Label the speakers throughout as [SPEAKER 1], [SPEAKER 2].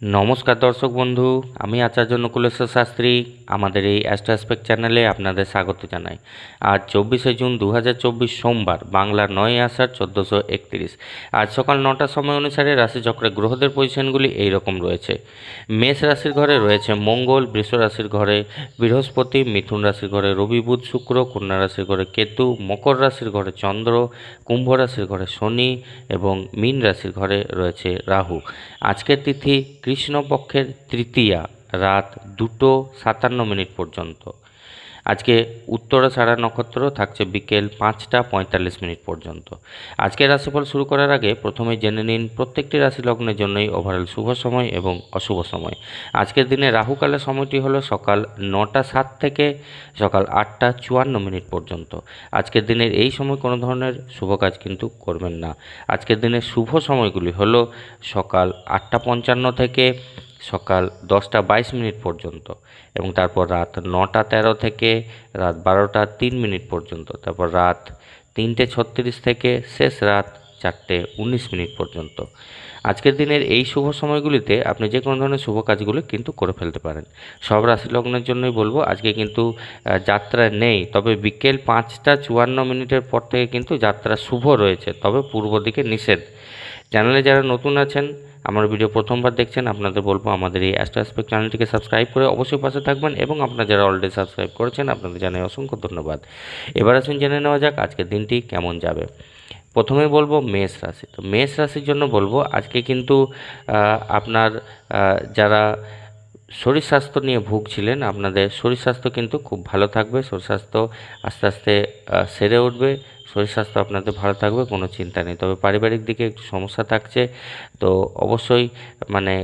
[SPEAKER 1] নমস্কার দর্শক বন্ধু, আমি আচার্য নকুলেশ্বর শাস্ত্রী, আমাদের এই অ্যাস্ট্রাসপেক্ট চ্যানেলে আপনাদের স্বাগত জানাই। আজ চব্বিশে জুন দু হাজার চব্বিশ সোমবার, বাংলার নয় আষাঢ় চোদ্দোশো একত্রিশ। আজ সকাল নটার সময় অনুসারে রাশিচক্রে গ্রহদের পজিশনগুলি এই রকম রয়েছে। মেষ রাশির ঘরে রয়েছে মঙ্গল, বৃষ রাশির ঘরে বৃহস্পতি, মিথুন রাশির ঘরে রবি বুধ শুক্র, কন্যা রাশির ঘরে কেতু, মকর রাশির ঘরে চন্দ্র, কুম্ভ রাশির ঘরে শনি এবং মীন রাশির ঘরে রয়েছে রাহু। আজকের তিথি কৃষ্ণপক্ষের তৃতীয়া রাত দুটো সাতান্ন মিনিট পর্যন্ত। আজকে উত্তরা সারা নক্ষত্র থাকছে বিকেল পাঁচটা পঁয়তাল্লিশ মিনিট পর্যন্ত। আজকের রাশিফল শুরু করার আগে প্রথমে জেনে নিন প্রত্যেকটি রাশি লগ্নের জন্যই ওভারঅল শুভ সময় এবং অশুভ সময়। আজকের দিনে রাহুকালের সময়টি হলো সকাল নটা সাত থেকে সকাল আটটা চুয়ান্ন মিনিট পর্যন্ত। আজকের দিনের এই সময় কোনো ধরনের শুভ কাজ কিন্তু করবেন না। আজকের দিনের শুভ সময়গুলি হলো সকাল আটটা পঞ্চান্ন থেকে সকাল দশটা বাইশ মিনিট পর্যন্ত এবং তারপর রাত নটা তেরো থেকে রাত বারোটা তিন মিনিট পর্যন্ত, তারপর রাত তিনটে ছত্রিশ থেকে শেষ রাত চারটে উনিশ মিনিট পর্যন্ত। আজকের দিনের এই শুভ সময়গুলিতে আপনি যে কোনো ধরনের শুভ কাজগুলো কিন্তু করে ফেলতে পারেন। সব রাশি লগ্নের জন্যই বলব, আজকে কিন্তু যাত্রা নেই, তবে বিকেল পাঁচটা চুয়ান্ন মিনিটের পর থেকে কিন্তু যাত্রা শুভ রয়েছে, তবে পূর্ব দিকে নিষেধ। চ্যানেলে যারা নতুন আছেন আমার ভিডিও প্রথমবার দেখছেন, আপনাদের বলব আমাদের এই অ্যাস্ট্রাসপেক্ট চ্যানেলটিকে সাবস্ক্রাইব করে অবশ্যই পাশে থাকবেন এবং আপনারা যারা অলরেডি সাবস্ক্রাইব করেছেন, আপনাদের জানাই অসংখ্য ধন্যবাদ। এবার আসুন জেনে নেওয়া যাক আজকের দিনটি কেমন যাবে। প্রথমে বলব মেষ রাশি। তো মেষ রাশির জন্য বলব, আজকে কিন্তু আপনার যারা শরীর স্বাস্থ্য নিয়ে ভুগছিলেন, আপনাদের শরীর স্বাস্থ্য কিন্তু খুব ভালো থাকবে, শরীর স্বাস্থ্য আস্তে আস্তে সেরে উঠবে শরীর স্বাস্থ্য আপনাদের ভালো থাকবে, কোনো চিন্তা নেই। তবে পারিবারিক দিকে একটু সমস্যা থাকছে, তো অবশ্যই মানে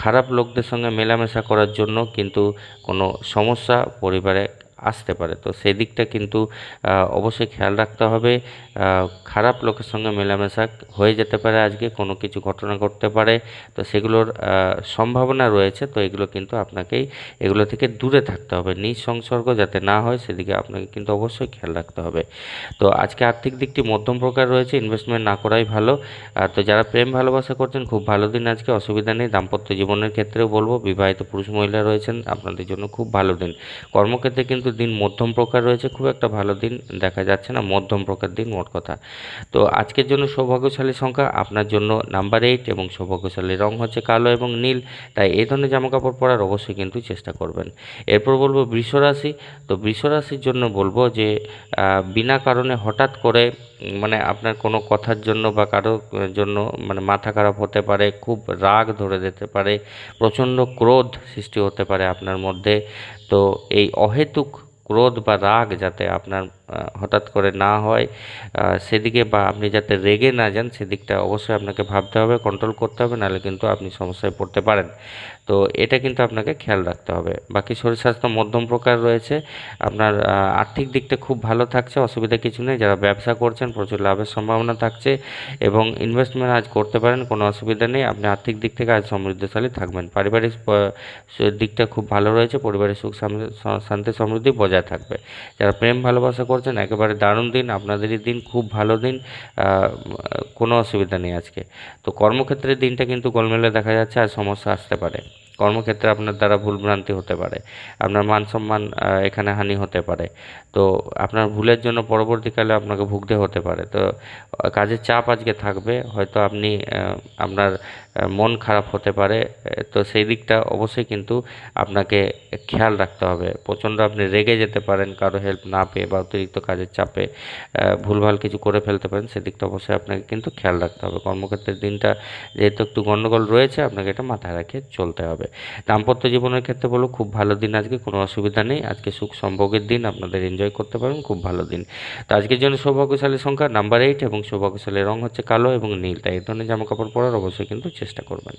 [SPEAKER 1] খারাপ লোকদের সঙ্গে মেলামেশা করার জন্য কিন্তু কোনো সমস্যা পরিবারে আসতে পারে। তো সেই দিকটা কিন্তু অবশ্যই খেয়াল রাখতে হবে। খারাপ লোকের সঙ্গে মেলামেশা হয়ে যেতে পারে আজকে, কোনো কিছু ঘটনা ঘটতে পারে। তো সেগুলোর সম্ভাবনা রয়েছে। তো এগুলো কিন্তু আপনাকেই, এগুলো থেকে দূরে থাকতে হবে। নিজ সংসর্গ যাতে না হয়, সেদিকে আপনাকে কিন্তু অবশ্যই খেয়াল রাখতে হবে। তো আজকে আর্থিক দিকটি মধ্যম প্রকার রয়েছে ইনভেস্টমেন্ট না করাই ভালো। তো যারা প্রেম ভালোবাসা করছেন, খুব ভালো দিন আজকে, অসুবিধা নেই। দাম্পত্য জীবনের ক্ষেত্রেও বলব, বিবাহিত পুরুষ মহিলা রয়েছেন, আপনাদের জন্য খুব ভালো দিন। কর্মক্ষেত্রে কিন্তু দিন মধ্যম প্রকার রয়েছে, খুব একটা ভালো দিন দেখা যাচ্ছে না, মধ্যম প্রকার দিন মোট কথা। তো আজকের জন্য সৌভাগ্যশালী সংখ্যা, আপনার জন্য নাম্বার এইট এবং সৌভাগ্যশালী রং হচ্ছে কালো এবং নীল, তাই এই ধরনের জামাকাপড় পরার অবশ্যই কিন্তু চেষ্টা করবেন। এরপর বলব বৃষ রাশি, তো বৃষ রাশির জন্য বলব যে বিনা কারণে হঠাৎ করে মানে আপনার কোনো কথার জন্য বা কারও জন্য মানে মাথা খারাপ হতে পারে, খুব রাগ ধরে যেতে পারে, প্রচণ্ড ক্রোধ সৃষ্টি হতে পারে আপনার মধ্যে তো এই অহেতুক ক্রোধ বা রাগ যাতে আপনার হঠাৎ করে না হয় সেদিকে বা আপনি যাতে রেগে না যান, সেদিকটা অবশ্যই আপনাকে ভাবতে হবে কন্ট্রোল করতে হবে, নাহলে কিন্তু আপনি সমস্যায় পড়তে পারেন। তো এটা কিন্তু আপনাকে খেয়াল রাখতে হবে। বাকি শরীর স্বাস্থ্য মধ্যম প্রকার রয়েছে। আপনার আর্থিক দিকটা খুব ভালো থাকছে, অসুবিধা কিছু নেই। যারা ব্যবসা করছেন, প্রচুর লাভের সম্ভাবনা থাকছে এবং ইনভেস্টমেন্ট আজ করতে পারেন, কোনো অসুবিধা নেই। আপনি আর্থিক দিক থেকে আজ সমৃদ্ধশালী থাকবেন। পারিবারিক দিকটা খুব ভালো রয়েছে। পরিবারের সুখ শান্তি, সমৃদ্ধি বজায় থাকবে। যারা প্রেম, ভালোবাসা করছেন, একেবারে দারুণ দিন। আপনাদেরই দিন খুব ভালো দিন। কোনো অসুবিধা নেই আজকে। তো কর্মক্ষেত্রে দিনটা কিন্তু গোলমেলে দেখা যাচ্ছে, আর সমস্যা আসতে পারে। কর্মক্ষেত্রে আপনার দ্বারা ভুলভ্রান্তি হতে পারে। আপনার মান সম্মান এখানে হানি হতে পারে। তো আপনার ভুলের জন্য পরবর্তীকালে আপনাকে ভুগতে হতে পারে। তো কাজের চাপ আজকে থাকবে। হয়তো আপনি আপনার মন খারাপ হতে পারে তো সেই দিকটা অবশ্যই কিন্তু আপনাকে খেয়াল রাখতে হবে। প্রচণ্ড আপনি রেগে যেতে পারেন, কারও হেল্প না পেয়ে বা অতিরিক্ত কাজের চাপে ভুলভাল কিছু করে ফেলতে পারেন সেদিকটা অবশ্যই আপনাকে কিন্তু খেয়াল রাখতে হবে। কর্মক্ষেত্রের দিনটা যেহেতু একটু গণ্ডগোল রয়েছে, আপনাকে এটা মাথায় রেখে চলতে হবে। দাম্পত্য জীবনের ক্ষেত্রে বলো খুব ভালো দিন আজকে, কোনো অসুবিধা নেই। আজকে সুখ সম্ভোগের দিন, আপনাদের এনজয় করতে পারেন খুব ভালো দিন। তো আজকের জন্য সৌভাগ্যশালী সংখ্যা নাম্বার এইট এবং সৌভাগ্যশালী রং হচ্ছে কালো এবং নীল, তাই এই ধরনের জামা কাপড় পরার অবশ্যই কিন্তু চেষ্টা করবেন।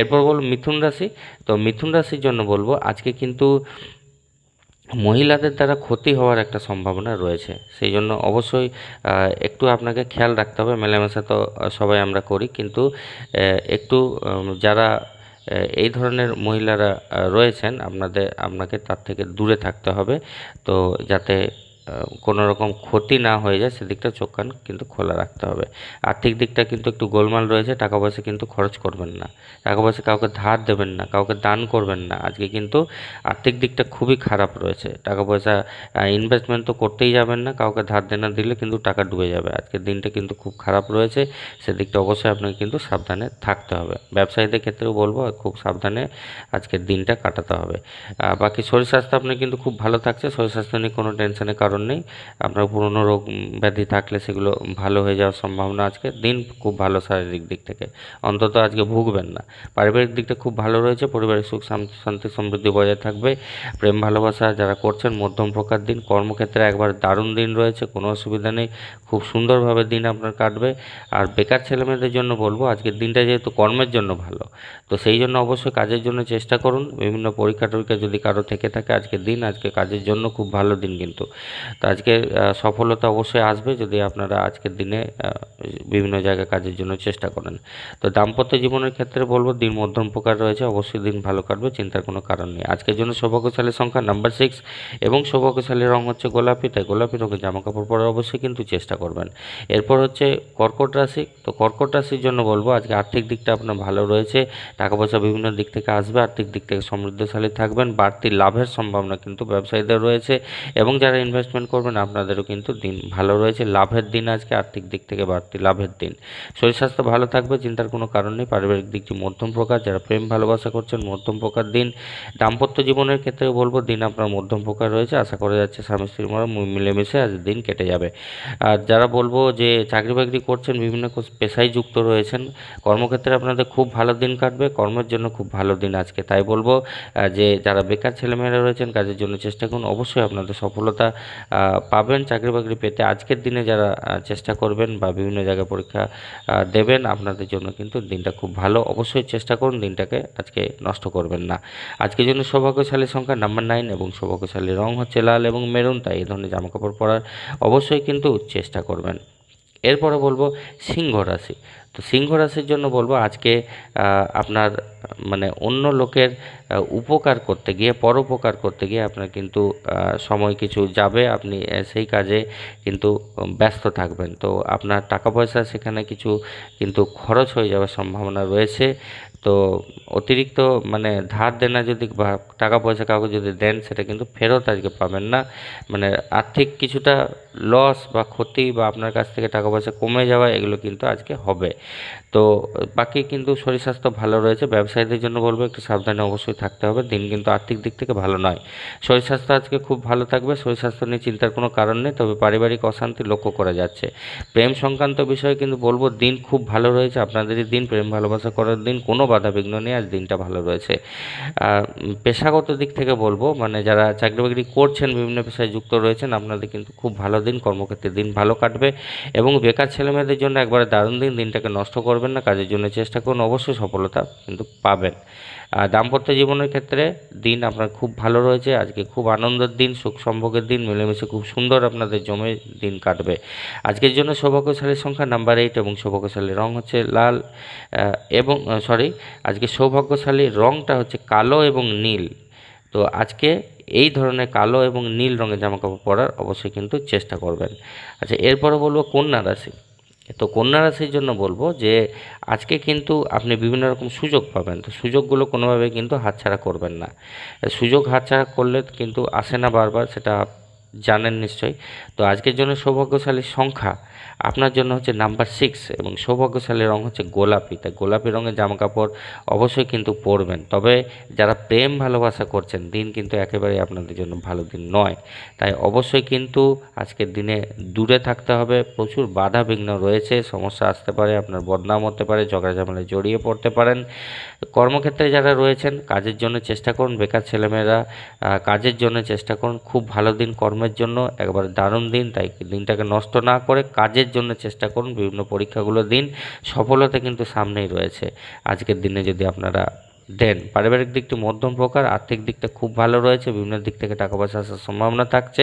[SPEAKER 1] এরপর বলব মিথুন রাশি। তো মিথুন রাশির জন্য বলব, আজকে কিন্তু মহিলাদের দ্বারা ক্ষতি হওয়ার একটা সম্ভাবনা রয়েছে। সেই জন্য অবশ্যই একটু আপনাকে খেয়াল রাখতে হবে। মেলামেশা তো সবাই আমরা করি, কিন্তু একটু যারা এই ধরনের মহিলারা রয়েছেন, আপনাদের, আপনাকে তার থেকে দূরে থাকতে হবে। তো যাতে কোনো রকম ক্ষতি না হয়ে যায়, সেদিকটা চোখ কান কিন্তু খোলা রাখতে হবে। আর্থিক দিকটা কিন্তু একটু গোলমাল রয়েছে, টাকা পয়সা কিন্তু খরচ করবেন না। টাকা পয়সা কাউকে ধার দেবেন না, কাউকে দান করবেন না। আজকে কিন্তু আর্থিক দিকটা খুবই খারাপ রয়েছে। টাকা পয়সা ইনভেস্টমেন্ট তো করতেই যাবেন না, কাউকে ধার দেনা দিলে কিন্তু টাকা ডুবে যাবে। আজকের দিনটা কিন্তু খুব খারাপ রয়েছে, সেদিকটা অবশ্যই আপনাকে কিন্তু সাবধানে থাকতে হবে। ব্যবসায়ীদের ক্ষেত্রেও বলব, খুব সাবধানে আজকের দিনটা কাটাতে হবে। বাকি শরীর স্বাস্থ্য আপনার কিন্তু খুব ভালো থাকছে, শরীর স্বাস্থ্য নিয়ে কোনো টেনশনের কারণ নেই। আপনার পুরনো রোগ ব্যাধি থাকলে সেগুলো ভালো হয়ে যাওয়ার সম্ভাবনা আজকে দিন খুব ভালো শারীরিক দিক থেকে। অন্তত আজকে ভুগবেন না। পারিবারিক দিকটা খুব ভালো রয়েছে পরিবারের সুখ শান্তি, সমৃদ্ধি বজায় থাকবে। প্রেম, ভালোবাসা যারা করছেন, মধ্যম প্রকার দিন। কর্মক্ষেত্রে একবার দারুণ দিন রয়েছে, কোনো অসুবিধা নেই। খুব সুন্দরভাবে দিন আপনার কাটবে। আর বেকার ছেলেমেয়েদের জন্য বলব, আজকের দিনটা যেহেতু কর্মের জন্য ভালো, তো সেই জন্য অবশ্যই কাজের জন্য চেষ্টা করুন। বিভিন্ন পরীক্ষা টরীক্ষা যদি কারও থেকে থাকে, আজকের দিন, আজকে কাজের জন্য খুব ভালো দিন কিন্তু। তো আজকে সফলতা অবশ্যই আসবে যদি আপনারা আজকের দিনে বিভিন্ন জায়গায় কাজের জন্য চেষ্টা করেন। তো দাম্পত্য জীবনের ক্ষেত্রে বলব, দিন মধ্যম প্রকার রয়েছে, অবশ্যই দিন ভালো কাটবে, চিন্তার কোনো কারণ নেই। আজকের জন্য সৌভাগ্যশালী সংখ্যা নাম্বার সিক্স এবং সৌভাগ্যশালী রং হচ্ছে গোলাপি, তাই গোলাপি রঙের জামা কাপড় পরার অবশ্যই কিন্তু চেষ্টা করবেন। এরপর হচ্ছে কর্কট রাশি, তো কর্কট রাশির জন্য বলব, আজকে আর্থিক দিকটা আপনার ভালো রয়েছে, টাকা পয়সা বিভিন্ন দিক থেকে আসবে, আর্থিক দিক থেকে সমৃদ্ধশালী থাকবেন, বাড়তি লাভের সম্ভাবনা কিন্তু ব্যবসায়ীদের রয়েছে এবং যারা ইনভেস্টমেন্ট করবেন, আপনাদেরও কিন্তু দিন ভালো রয়েছে। লাভের দিন আজকে আর্থিক দিক থেকে বাড়তি লাভের দিন। শরীর স্বাস্থ্য ভালো থাকবে, চিন্তার কোনো কারণ নেই। পারিবারিক দিকটি মধ্যম প্রকার, যারা প্রেম ভালোবাসা করছেন, মধ্যম প্রকার দিন। দাম্পত্য জীবনের ক্ষেত্রে বলব, দিন আপনার মধ্যম প্রকার রয়েছে। আশা করা যাচ্ছে স্বামী স্ত্রীর মিলেমিশে আজ দিন কেটে যাবে। আর যারা বলব যে চাকরি বাকরি করছেন, বিভিন্ন পেশায় যুক্ত রয়েছেন, কর্মক্ষেত্রে আপনাদের খুব ভালো দিন কাটবে। কর্মের জন্য খুব ভালো দিন আজকে। তাই বলব যে যারা বেকার ছেলেমেয়েরা রয়েছেন, কাজের জন্য চেষ্টা করুন। অবশ্যই আপনাদের সফলতা পাবেন চাকরি বাকরি পেতে। আজকের দিনে যারা চেষ্টা করবেন বা বিভিন্ন জায়গায় পরীক্ষা দেবেন, আপনাদের জন্য কিন্তু দিনটা খুব ভালো। অবশ্যই চেষ্টা করুন দিনটাকে আজকে নষ্ট করবেন না। আজকের জন্য সৌভাগ্যশালী সংখ্যা নাম্বার নাইন এবং সৌভাগ্যশালী রং হচ্ছে লাল এবং মেরুন তাই এই ধরনের জামাকাপড় পরার অবশ্যই কিন্তু চেষ্টা করবেন। এরপরে বলব সিংহ রাশি। তো সিংহ রাশির জন্য বলব আজকে আপনার মানে অন্য লোকের উপকার করতে গিয়ে, পরোপকার করতে গিয়ে আপনার কিন্তু সময় কিছু যাবে। আপনি সেই কাজে কিন্তু ব্যস্ত থাকবেন। তো আপনার টাকা পয়সা সেখানে কিছু কিন্তু খরচ হয়ে যাওয়ার সম্ভাবনা রয়েছে। তো অতিরিক্ত মানে ধার দেনা যদি বা টাকা পয়সা কাউকে যদি দেন, সেটা কিন্তু ফেরত আজকে পাবেন না। মানে আর্থিক কিছুটা লস বা ক্ষতি বা আপনার কাছ থেকে টাকা পয়সা কমে যাওয়া, এগুলো কিন্তু আজকে হবে। তো বাকি কিন্তু শরীর স্বাস্থ্য ভালো রয়েছে, ব্যবসায়ীদের জন্য বলব একটু সাবধানে অবশ্যই থাকতে হবে, দিন কিন্তু আর্থিক দিক থেকে ভালো নয়। শরীর স্বাস্থ্য আজকে খুব ভালো থাকবে, শরীর স্বাস্থ্য নিয়ে চিন্তার কোনো কারণ নেই, তবে পারিবারিক অশান্তি লক্ষ্য করা যাচ্ছে। প্রেম সংক্রান্ত বিষয়ে কিন্তু বলব, দিন খুব ভালো রয়েছে, আপনাদেরই দিন, প্রেম ভালোবাসা করার দিন, কোনো বাধা বিঘ্ন নেই, আজ দিনটা ভালো রয়েছে। পেশাগত দিক থেকে বলব মানে যারা চাকরি বাকরি করছেন, বিভিন্ন পেশায় যুক্ত রয়েছেন, আপনাদের কিন্তু খুব ভালো দিন, কর্মক্ষেত্রে দিন ভালো কাটবে এবং বেকার ছেলেমেয়েদের জন্য একবারে দারুণ দিন, দিনটাকে নষ্ট করবেন না, কাজের জন্য চেষ্টা করুন, অবশ্যই সফলতা কিন্তু পাবেন। দাম্পত্য জীবনের ক্ষেত্রে দিন আপনার খুব ভালো রয়েছে, আজকে খুব আনন্দের দিন, সুখ সম্ভোগের দিন, মিলেমিশে খুব সুন্দর আপনাদের জমে দিন কাটবে। আজকের জন্য সৌভাগ্যশালীর সংখ্যা নাম্বার এইট এবং সৌভাগ্যশালী রং হচ্ছে লাল এবং সরি আজকে সৌভাগ্যশালী রংটা হচ্ছে কালো এবং নীল। তো আজকে এই ধরনের কালো এবং নীল রঙের জামাকাপড় পরার অবশ্যই কিন্তু চেষ্টা করবেন। আচ্ছা এরপরে বলব কন্যা রাশি। তো কন্যা রাশির জন্য বলব যে, আজকে কিন্তু আপনি বিভিন্ন রকম সুযোগ পাবেন। তো সুযোগগুলো কোনোভাবে কিন্তু হাতছাড়া করবেন না। সুযোগ হাতছাড়া করলে কিন্তু আসে না বারবার, সেটা জানেন নিশ্চয়ই। তো আজকের জন্য সৌভাগ্যশালী সংখ্যা আপনার জন্য হচ্ছে নাম্বার সিক্স এবং সৌভাগ্যশালী রং হচ্ছে গোলাপি। তাই গোলাপি রঙের জামাকাপড় অবশ্যই কিন্তু পরবেন। তবে যারা প্রেম ভালোবাসা করছেন, দিন কিন্তু একেবারে আপনাদের জন্য ভালো দিন নয়। তাই অবশ্যই কিন্তু আজকের দিনে দূরে থাকতে হবে। প্রচুর বাধা বিঘ্ন রয়েছে, সমস্যা আসতে পারে, আপনার বদনাম হতে পারে ঝগড়া ঝামেলায় জড়িয়ে পড়তে পারেন। কর্মক্ষেত্রে যারা রয়েছেন, কাজের জন্য চেষ্টা করুন। বেকার ছেলেমেয়েরা কাজের জন্য চেষ্টা করুন। খুব ভালো দিন কর্মের জন্য একবার দারুণ দিন, তাই দিনটাকে নষ্ট না করে কাজের জন্য চেষ্টা করুন, বিভিন্ন পরীক্ষাগুলো দিন, সফলতা কিন্তু সামনেই রয়েছে। আজকের দিনে যদি আপনারা দেন। পারিবারিক দিকটি মধ্যম প্রকার, আর্থিক দিকটা খুব ভালো রয়েছে, বিভিন্ন দিক থেকে টাকা পয়সা আসার সম্ভাবনা থাকছে।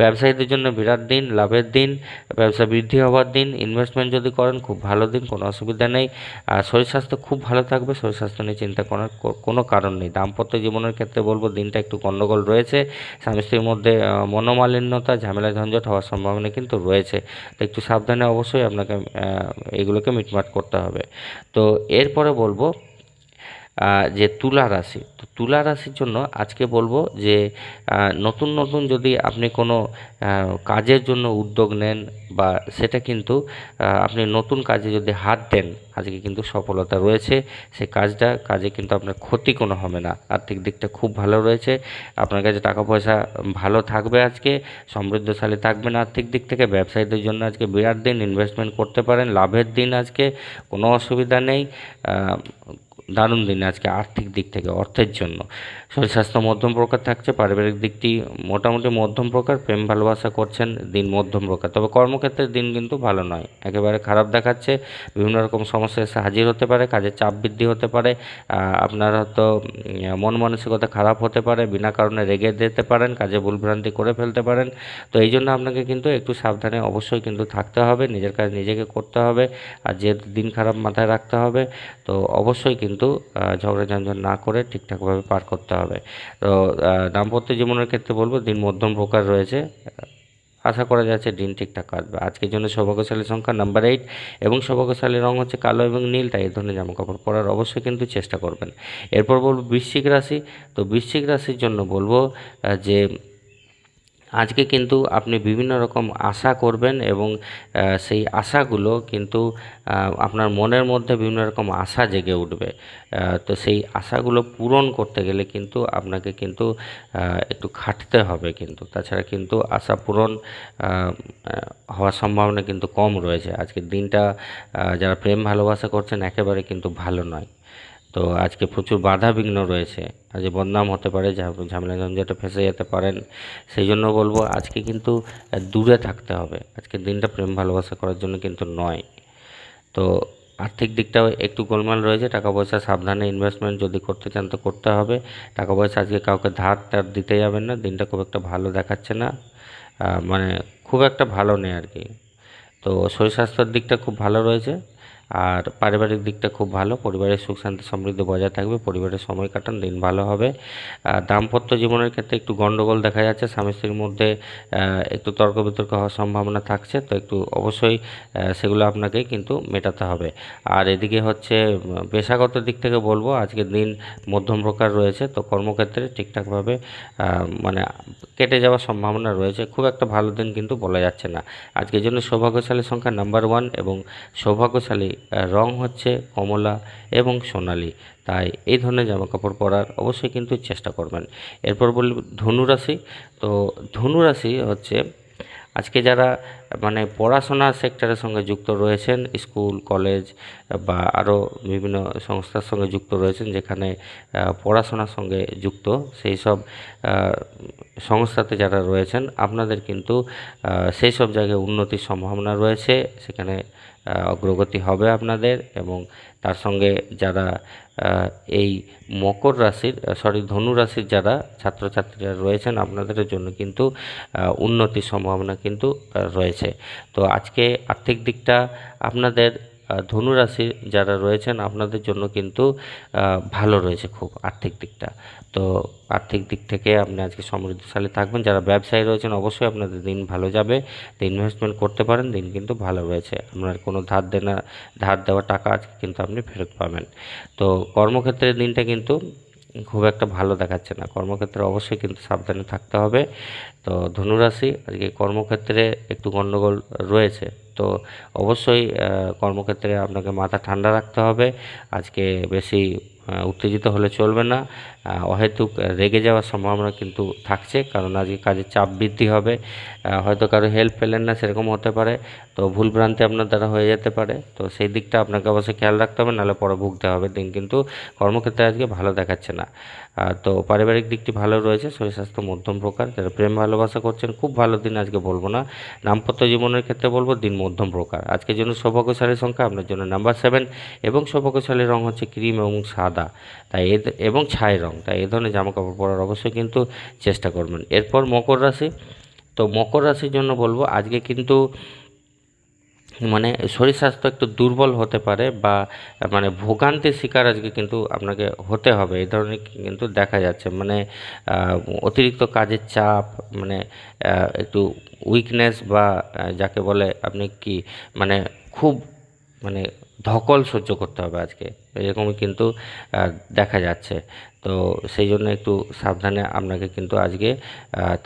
[SPEAKER 1] ব্যবসায়ীদের জন্য বিরাট দিন, লাভের দিন, ব্যবসা বৃদ্ধি হওয়ার দিন ইনভেস্টমেন্ট যদি করেন খুব ভালো দিন, কোনো অসুবিধা নেই। আর শরীর স্বাস্থ্য খুব ভালো থাকবে, শরীর স্বাস্থ্য নিয়ে চিন্তা করার কোনো কারণ নেই। দাম্পত্য জীবনের ক্ষেত্রে বলব, দিনটা একটু গণ্ডগোল রয়েছে। স্বামী স্ত্রীর মধ্যে মনোমালিন্যতা, ঝামেলা ঝঞ্ঝট হওয়ার সম্ভাবনা কিন্তু রয়েছে। তো একটু সাবধানে অবশ্যই আপনাকে এগুলোকে মিটমাট করতে হবে। তো এরপরে বলব যে তুলা রাশি, তো তুলা রাশির জন্য আজকে বলব যে নতুন নতুন যদি আপনি কোনো কাজের জন্য উদ্যোগ নেন বা সেটা কিন্তু আপনি নতুন কাজে যদি হাত দেন, আজকে কিন্তু সফলতা রয়েছে। সেই কাজটা, কাজে কিন্তু আপনার ক্ষতি কোনো হবে না। আর্থিক দিকটা খুব ভালো রয়েছে। আপনার কাছে টাকা পয়সা ভালো থাকবে আজকে, সমৃদ্ধশালী থাকবেন আর্থিক দিক থেকে। ব্যবসায়ীদের জন্য আজকে বিরাট দিন ইনভেস্টমেন্ট করতে পারেন, লাভের দিন আজকে, কোনো অসুবিধা নেই। দারুণ দিন আজকে আর্থিক দিক থেকে, অর্থের জন্য। শরীর, স্বাস্থ্য, মধ্যম প্রকার থাকছে, পারিবারিক দিকটি মোটামুটি মধ্যম প্রকার, প্রেম, ভালোবাসা করছেন দিন মধ্যম প্রকার। তবে কর্মক্ষেত্রের দিন কিন্তু ভালো নয়। একেবারে খারাপ দেখাচ্ছে, বিভিন্ন রকম সমস্যা এসে হাজির হতে পারে, কাজের চাপ বৃদ্ধি হতে পারে আপনার হয়তো মন মানসিকতা খারাপ হতে পারে, বিনা কারণে রেগে যেতে পারেন, কাজে ভুলভ্রান্তি করে ফেলতে পারেন। তো এই জন্য আপনাকে কিন্তু একটু সাবধানে অবশ্যই কিন্তু থাকতে হবে, নিজের কাজ নিজেকে করতে হবে, আর যে দিন খারাপ মাথায় রাখতে হবে, তো অবশ্যই কিন্তু আহ, ঝগড়া ঝঞ্ঝট না করে ঠিকঠাকভাবে পার করতে হবে। তো দাম্পত্য জীবনের ক্ষেত্রে বলব দিন মধ্যম প্রকার রয়েছে। আশা করা যাচ্ছে দিন ঠিকঠাক কাটবে। আজকের জন্য সৌভাগ্যশালী সংখ্যা নাম্বার এইট এবং সৌভাগ্যশালী রং হচ্ছে কালো এবং নীল তাই এই ধরনের জামা কাপড় পরার অবশ্যই কিন্তু চেষ্টা করবেন। এরপর বলব বৃশ্চিক রাশি। তো বৃশ্চিক রাশির জন্য বলব যে আজকে কিন্তু আপনি বিভিন্ন রকম আশা করবেন এবং সেই আশাগুলো কিন্তু আপনার মনের মধ্যে বিভিন্ন রকম আশা জেগে উঠবে। তো সেই আশাগুলো পূরণ করতে গেলে কিন্তু আপনাকে কিন্তু একটু খাটতে হবে কিন্তু। তাছাড়া কিন্তু আশা পূরণ হওয়ার সম্ভাবনা কিন্তু কম রয়েছে। আজকের দিনটা যারা প্রেম ভালোবাসা করছেন একেবারে কিন্তু ভালো নয়। তো আজকে প্রচুর বাধা বিঘ্ন রয়েছে। আজ বদনাম হতে পারে ঝামেলা ঝঞ্ঝাটে ফেসে যেতে পারেন। সেই জন্য বলব আজকে কিন্তু দূরে থাকতে হবে। আজকে দিনটা প্রেম ভালোবাসা করার জন্য কিন্তু নয়। তো আর্থিক দিকটাও একটু গোলমাল রয়েছে, টাকা পয়সা সাবধানে ইনভেস্টমেন্ট যদি করতে চান তো করতে হবে। টাকা পয়সা আজকে কাউকে ধার টার দিতে যাবেন না, দিনটা খুব একটা ভালো দেখাচ্ছে না। মানে খুব একটা ভালো নেই আর কি। তো শরীর স্বাস্থ্যের দিকটা খুব ভালো রয়েছে। আর পারিবারিক দিকটা খুব ভালো, পরিবারের সুখ শান্তি সমৃদ্ধি বজায় থাকবে, পরিবারের সময় কাটান, দিন ভালো হবে। দাম্পত্য জীবনের ক্ষেত্রে একটু গণ্ডগোল দেখা যাচ্ছে, স্বামী স্ত্রীর মধ্যে একটু তর্ক বিতর্ক হওয়ার সম্ভাবনা থাকছে, তো একটু অবশ্যই সেগুলো আপনাকে কিন্তু মেটাতে হবে। আর এদিকে হচ্ছে, পেশাগত দিক থেকে বলব আজকের দিন মধ্যম প্রকার রয়েছে, তো কর্মক্ষেত্রে ঠিকঠাকভাবে মানে কেটে যাওয়ার সম্ভাবনা রয়েছে। খুব একটা ভালো দিন কিন্তু বলা যাচ্ছে না। আজকের জন্য সৌভাগ্যশালী সংখ্যা নাম্বার ওয়ান এবং সৌভাগ্যশালী রং হচ্ছে কমলা এবং সোনালী। তাই এই ধরনের জামা কাপড় পরার অবশ্যই কিন্তু চেষ্টা করবেন। এরপর বলি ধনুরাশি। তো ধনুরাশি হচ্ছে, আজকে যারা মানে পড়াশোনা সেক্টরের সঙ্গে যুক্ত রয়েছেন, স্কুল, কলেজ বা আরও বিভিন্ন সংস্থার সঙ্গে যুক্ত রয়েছেন, যেখানে পড়াশোনার সঙ্গে যুক্ত, সেই সব সংস্থাতে যারা রয়েছেন, আপনাদের কিন্তু সেই সব জায়গায় উন্নতির সম্ভাবনা রয়েছে। সেখানে অগ্রগতি হবে আপনাদের এবং তার সঙ্গে যারা এই মকর রাশির সরি ধনু রাশির যারা ছাত্রছাত্রীরা রয়েছেন আপনাদের জন্য কিন্তু উন্নতি উন্নতির সম্ভাবনা কিন্তু রয়েছে। তো আজকে আর্থিক দিকটা আপনাদের আহ, ধনু রাশির যারা রয়েছেন আপনাদের জন্য কিন্তু ভালো রয়েছে খুব আর্থিক দিকটা। তো আর্থিক দিক থেকে আপনি আজকে সমৃদ্ধশালী থাকবেন। যারা ব্যবসায়ী রয়েছেন অবশ্যই আপনাদের দিন ভালো যাবে। তো ইনভেস্টমেন্ট করতে পারেন দিন কিন্তু ভালো রয়েছে। আপনার কোনো ধার দেনা ধার দেওয়া টাকা আজকে কিন্তু আপনি ফেরত পাবেন। তো কর্মক্ষেত্রের দিনটা কিন্তু খুব একটা ভালো দেখাচ্ছে না। কর্মক্ষেত্রে অবশ্যই কিন্তু সাবধানে থাকতে হবে। তো ধনুরাশি, আজকে কর্মক্ষেত্রে একটু গণ্ডগোল রয়েছে। তো অবশ্যই কর্মক্ষেত্রে আপনাকে মাথা ঠান্ডা রাখতে হবে। আজকে বেশি উত্তেজিত হলে চলবে না। অহেতুক রেগে যাওয়ার সম্ভাবনা কিন্তু থাকছে, কারণ আজকে কাজের চাপ বৃদ্ধি হবে। হয়তো কারও হেল্প পেলেন না, সেরকম হতে পারে। তো ভুল ভ্রান্তি আপনার দ্বারা হয়ে যেতে পারে। তো সেই দিকটা আপনাকে অবশ্যই খেয়াল রাখতে হবে, নাহলে পরে ভুগতে হবে দিন। কিন্তু কর্মক্ষেত্রে আজকে ভালো দেখাচ্ছে না। তো পারিবারিক দিকটি ভালো রয়েছে, শরীর স্বাস্থ্য মধ্যম প্রকার। যারা প্রেম ভালোবাসা করছেন, খুব ভালো দিন আজকে বলব না। দাম্পত্য জীবনের ক্ষেত্রে বলব, দিন মধ্যম প্রকার। আজকের জন্য সৌভাগ্যশালী সংখ্যা, আপনার জন্য নাম্বার সেভেন এবং সৌভাগ্যশালী রং হচ্ছে ক্রিম এবং সাদা। তাই এবং ছাই রং। তাই এ ধরনের জামা কাপড় পরার অবশ্যই কিন্তু চেষ্টা করবেন। এরপর মকর রাশি, তো মকর রাশির জন্য বলব, আজকে কিন্তু মানে শরীর স্বাস্থ্য একটু দুর্বল হতে পারে বা মানে ভোগান্তির শিকার আজকে কিন্তু আপনাকে হতে হবে, এই ধরনের কিন্তু দেখা যাচ্ছে। মানে অতিরিক্ত কাজের চাপ মানে একটু উইকনেস বা যাকে বলে আপনি কি মানে খুব মানে ধকল সহ্য করতে হবে আজকে। এরকমই কিন্তু দেখা যাচ্ছে। তো সেই জন্য একটু সাবধানে আপনাকে কিন্তু আজকে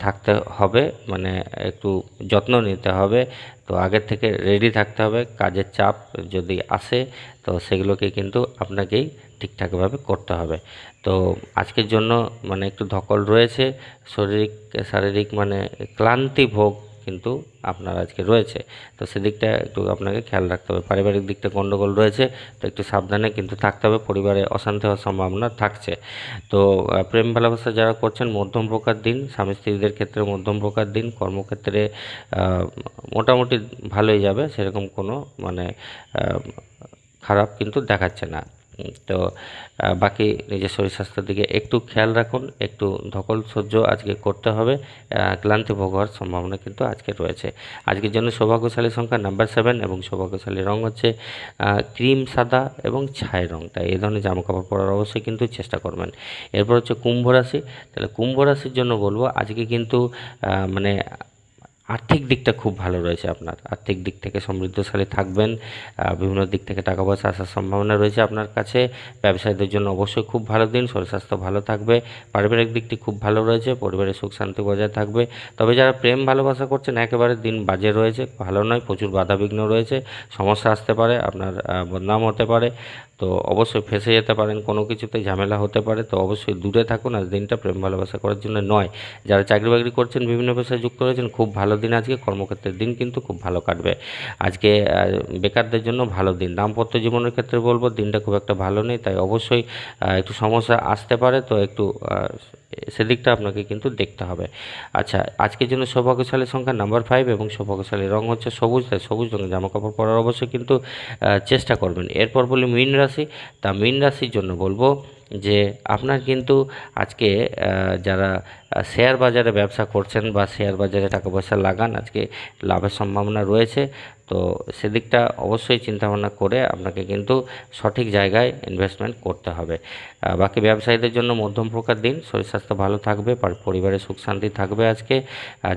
[SPEAKER 1] থাকতে হবে। মানে একটু যত্ন নিতে হবে। তো আগের থেকে রেডি থাকতে হবে। কাজের চাপ যদি আসে, তো সেগুলোকে কিন্তু আপনাকেই ঠিকঠাকভাবে করতে হবে। তো আজকের জন্য মানে একটু ধকল রয়েছে। শারীরিক শারীরিক মানে ক্লান্তি ভোগ কিন্তু আপনার আজকে রয়েছে। তো সেদিকটা একটু আপনাকে খেয়াল রাখতে হবে। পারিবারিক দিকটা গণ্ডগোল রয়েছে, তো একটু সাবধানে কিন্তু থাকতে হবে। পরিবারে অশান্তি হওয়ার সম্ভাবনা থাকছে। তো প্রেম ভালোবাসা যারা করছেন, মধ্যম প্রকার দিন, স্বামী স্ত্রীদের ক্ষেত্রে মধ্যম প্রকার দিন, কর্মক্ষেত্রে মোটামুটি ভালোই যাবে, সেরকম কোনো মানে খারাপ কিন্তু দেখাচ্ছে না। তো বাকি নিজের শরীর স্বাস্থ্যের দিকে একটু খেয়াল রাখুন, একটু ধকল সহ্য আজকে করতে হবে ক্লান্তি ভোগ হওয়ার সম্ভাবনা কিন্তু আজকে রয়েছে। আজকের জন্য সৌভাগ্যশালী সংখ্যা নাম্বার সেভেন এবং সৌভাগ্যশালী রং হচ্ছে ক্রিম সাদা এবং ছাই রং। তাই এই ধরনের জামা কাপড় পরার অবশ্যই কিন্তু চেষ্টা করবেন। এরপর হচ্ছে কুম্ভ রাশি। তাহলে কুম্ভ রাশির জন্য বলব, আজকে কিন্তু মানে আর্থিক দিকটা খুব ভালো রয়েছে আপনার। আর্থিক দিক থেকে সমৃদ্ধশালী থাকবেন বিভিন্ন দিক থেকে টাকা পয়সা আসার সম্ভাবনা রয়েছে আপনার কাছে। ব্যবসায়ীদের জন্য অবশ্যই খুব ভালো দিন, শরীর স্বাস্থ্য ভালো থাকবে, পারিবারিক দিকটি খুব ভালো রয়েছে পরিবারের সুখ শান্তি বজায় থাকবে। তবে যারা প্রেম ভালোবাসা করছেন, একেবারে দিন বাজে রয়েছে, ভালো নয়, প্রচুর বাধাবিঘ্ন রয়েছে, সমস্যা আসতে পারে, আপনার বদনাম হতে পারে। তো অবশ্যই ফেসে যেতে পারেন, কোনো কিছুতে ঝামেলা হতে পারে। তো অবশ্যই দূরে থাকুন, আজ দিনটা প্রেম ভালোবাসা করার জন্য নয়। যারা চাকরি বাকরি করছেন, বিভিন্ন পেশায় যুক্ত রয়েছেন, খুব ভালো দিন আজকে, কর্মক্ষেত্রের দিন কিন্তু খুব ভালো কাটবে। আজকে বেকারদের জন্য ভালো দিন। দাম্পত্য জীবনের ক্ষেত্রে বলব, দিনটা খুব একটা ভালো নেই, তাই অবশ্যই একটু সমস্যা আসতে পারে। তো একটু সেদিকটা আপনাকে কিন্তু দেখতে হবে। আচ্ছা আজকের জন্য সৌভাগ্যশালী সংখ্যা নাম্বার ফাইভ এবং সৌভাগ্যশালী রং হচ্ছে সবুজ, তাই সবুজ রঙের জামা কাপড় পরার অবশ্যই কিন্তু চেষ্টা করবেন। এরপর বলি মীন রাশি। তা মীন রাশির জন্য বলব যে আপনার কিন্তু আজকে যারা শেয়ার বাজারে ব্যবসা করছেন বা শেয়ার বাজারে টাকা পয়সা লাগান, আজকে লাভের সম্ভাবনা রয়েছে। তো সেদিকটা অবশ্যই চিন্তাভাবনা করে আপনাকে কিন্তু সঠিক জায়গায় ইনভেস্টমেন্ট করতে হবে। বাকি ব্যবসায়ীদের জন্য মধ্যম প্রকার দিন, শরীর স্বাস্থ্য ভালো থাকবে, পার- পরিবারে সুখ শান্তি থাকবে আজকে।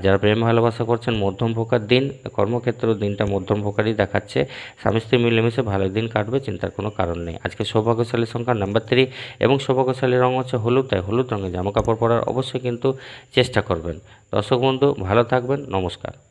[SPEAKER 1] যারা প্রেম ভালোবাসা করছেন, মধ্যম প্রকার দিন কর্মক্ষেত্রেও দিনটা মধ্যম প্রকারই দেখাচ্ছে। স্বামী স্ত্রী মিলেমিশে ভালো দিন কাটবে, চিন্তার কোনো কারণ নেই। আজকে সৌভাগ্যশালী সংখ্যা নাম্বার থ্রি এবং সৌভাগ্যশালী রঙ হচ্ছে হলুদ, তাই হলুদ রঙের জামা কাপড় পরার অবশ্যই কিন্তু চেষ্টা করবেন। দর্শক বন্ধু, ভালো থাকবেন, নমস্কার।